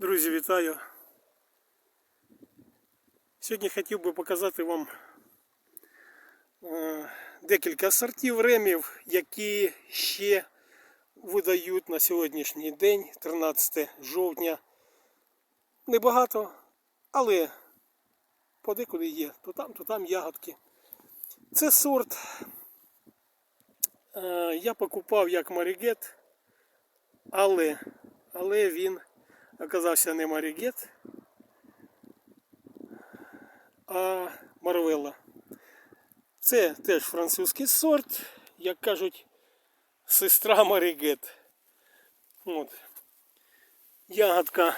Друзі, вітаю! Сьогодні хотів би показати вам е, декілька сортів ремів, які ще видають на сьогоднішній день, 13 жовтня. Небагато, але подекуди є. То там, то там ягодки. Це сорт е, я покупав як марігет, але, але він оказався не марігет, а Марвелла. Це теж французький сорт, як кажуть, сестра Марігет. От. Ягодка.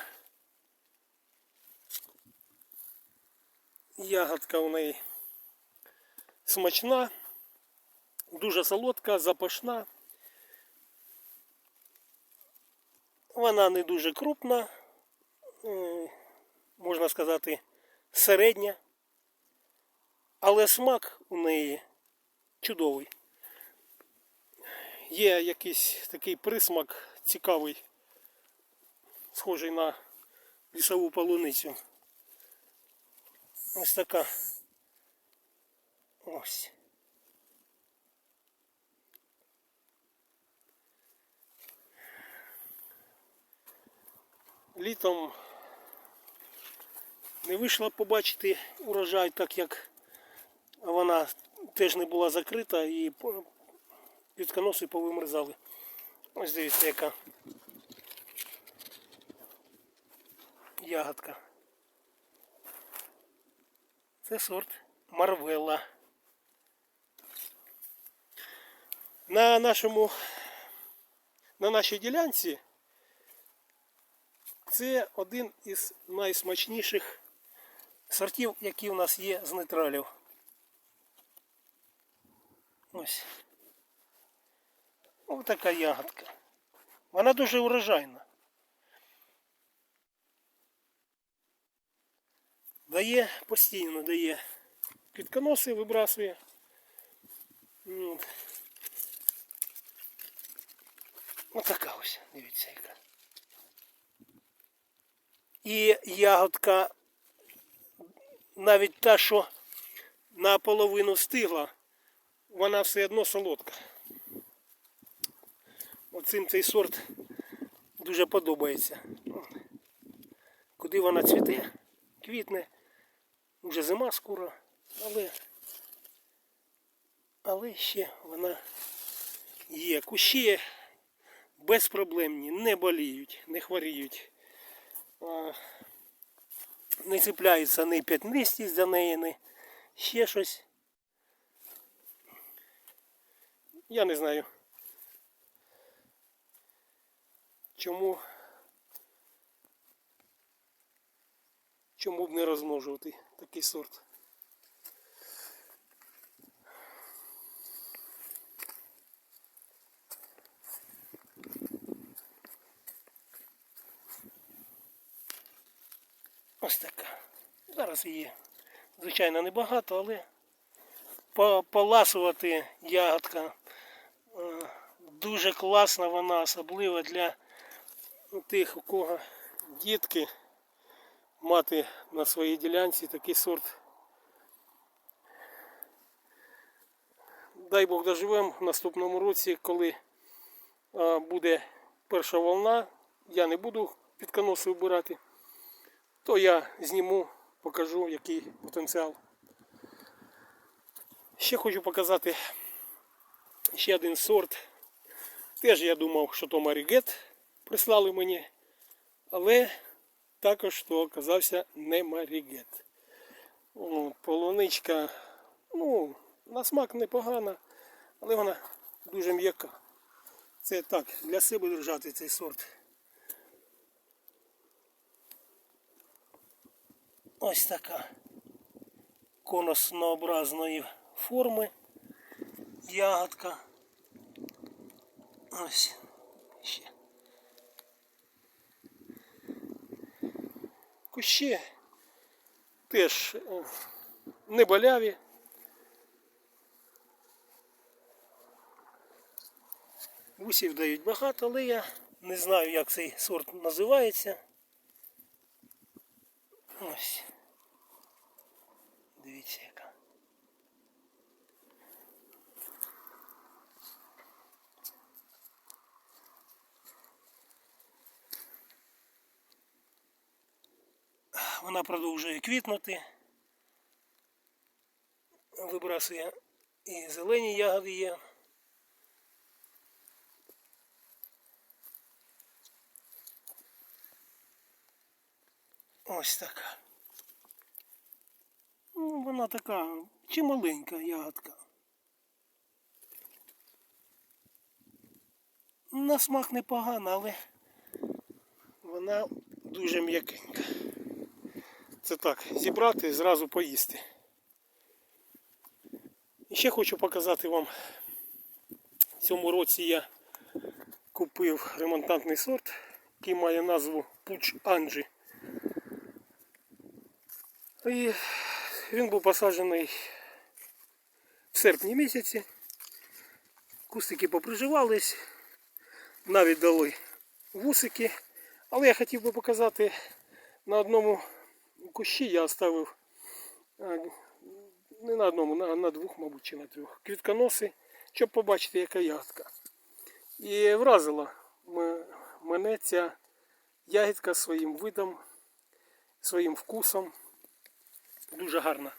Ягодка у неї смачна, дуже солодка, запашна. Вона не дуже крупна, можна сказати, середня, але смак у неї чудовий. Є якийсь такий присмак цікавий, схожий на лісову полуницю. Ось така. Ось. Літом не вийшла побачити урожай, так як вона теж не була закрита і підконоси повимерзали. Ось дивіться, яка ягодка. Це сорт Марвелла. На нашому на нашій ділянці це один із найсмачніших сортів, які у нас є з нейтралів. Ось. Ось така ягодка. Вона дуже урожайна. Дає постійно дає квітконоси, вибрасує. От. Ось така ось, дивіться яка. І ягодка навіть та, що наполовину стигла, вона все одно солодка. Оцим цей сорт дуже подобається. Куди вона цвіте, квітне, вже зима скоро, але, але ще вона є. Кущі безпроблемні, не боліють, не хворіють. Не цепляється ні п'ятнистість за неї, ні ще щось. Я не знаю. Чому чому б не розмножувати такий сорт? Ось. Зараз її, звичайно, небагато, але поласувати ягодка е, дуже класна вона, особливо для тих, у кого дітки мати на своїй ділянці такий сорт. Дай Бог доживемо в наступному році, коли е, буде перша волна, я не буду підконоси вбирати то я зніму, покажу, який потенціал. Ще хочу показати ще один сорт. Теж я думав, що то Марігет прислали мені, але також то оказався не Марігет. Полуничка, ну, на смак непогана, але вона дуже м'яка. Це так, для себе держати цей сорт. Ось така конуснообразної форми ягодка. Ось ще. Кущі теж е, не боляві. Гусів дають багато, але я не знаю, як цей сорт називається. Ось. Дивіться яка. Вона продовжує квітнути. Вибрасує і зелені ягоди є. Ось така. Ну, вона така чималенька ягодка. На смак непогана, але вона дуже м'якенька. Це так, зібрати і зразу поїсти. І ще хочу показати вам. В цьому році я купив ремонтантний сорт, який має назву Пуч Анджі. І він був посаджений в серпні місяці. Кустики поприживались, навіть дали вусики. Але я хотів би показати на одному кущі я оставив не на одному, на, на двох, мабуть, чи на трьох. Квітконоси, щоб побачити, яка ягодка. І вразила мене ця ягідка своїм видом, своїм вкусом. Дуже гарна.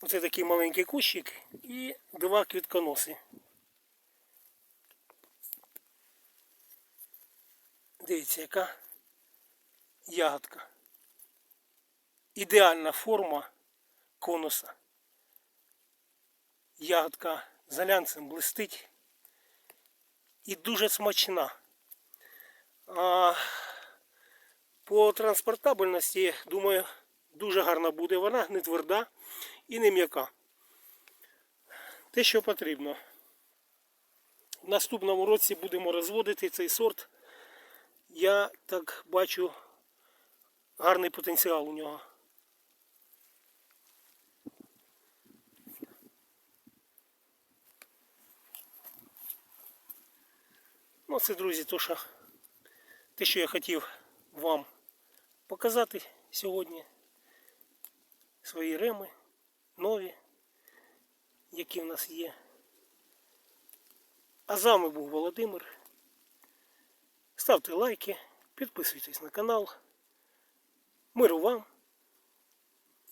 Оце такий маленький кущик і два квітконоси. Дивіться, яка ягодка. Ідеальна форма конуса. Ягодка з глянцем блистить і дуже смачна. А по транспортабельності, думаю, дуже гарна буде. Вона не тверда і не м'яка. Те, що потрібно. В наступному році будемо розводити цей сорт. Я так бачу гарний потенціал у нього. Ну, це, друзі, то, що, те, що я хотів вам показати сьогодні. Свої реми, нові, які в нас є. А з вами був Володимир. Ставте лайки, підписуйтесь на канал. Миру вам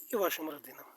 і вашим родинам.